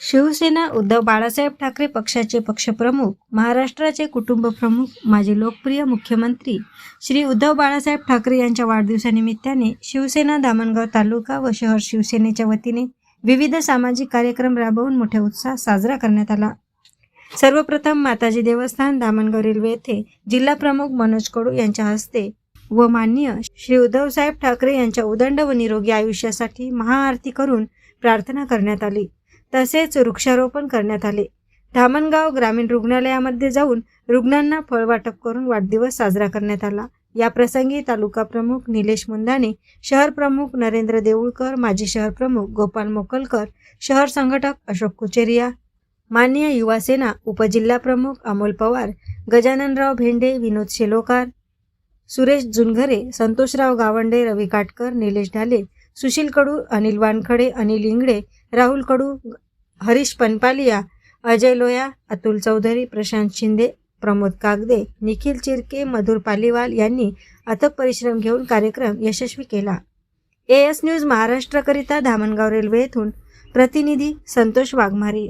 शिवसेना उद्धव बाळासाहेब ठाकरे पक्षाचे पक्षप्रमुख महाराष्ट्राचे कुटुंब प्रमुख माजी लोकप्रिय मुख्यमंत्री श्री उद्धव बाळासाहेब ठाकरे यांच्या वाढदिवसानिमित्ताने शिवसेना दामणगाव तालुका व शहर शिवसेनेच्या वतीने विविध सामाजिक कार्यक्रम राबवून मोठ्या उत्साहात साजरा करण्यात आला. सर्वप्रथम माताजी देवस्थान दामणगाव रेल्वे येथे जिल्हा प्रमुख मनोज कडू यांच्या हस्ते व माननीय श्री उद्धवसाहेब ठाकरे यांच्या उदंड व निरोगी आयुष्यासाठी महाआरती करून प्रार्थना करण्यात आली. तसेच वृक्षारोपण करण्यात आले. धामणगाव ग्रामीण रुग्णालयामध्ये जाऊन रुग्णांना फळ वाटप करून वाढदिवस साजरा करण्यात आला. या प्रसंगी तालुका प्रमुख निलेश मुंदाने शहर प्रमुख नरेंद्र देऊळकर माजी शहर प्रमुख गोपाल मोकलकर शहर संघटक अशोक कुचेरिया माननीय युवासेना उपजिल्हा प्रमुख अमोल पवार गजाननराव भेंडे विनोद शेलोकार सुरेश जुनघरे संतोषराव गावंडे रवी काटकर निलेश ढाले सुशील कडू अनिल वानखडे अनिल इंगडे राहुल कडू हरीश पनपालिया अजय लोया अतुल चौधरी प्रशांत शिंदे प्रमोद कागदे निखिल चिरके मधुर पालीवाल यांनी अथक परिश्रम घेऊन कार्यक्रम यशस्वी केला. ए एस न्यूज महाराष्ट्रकरिता धामणगाव रेल्वे येथून प्रतिनिधी संतोष वाघमारे.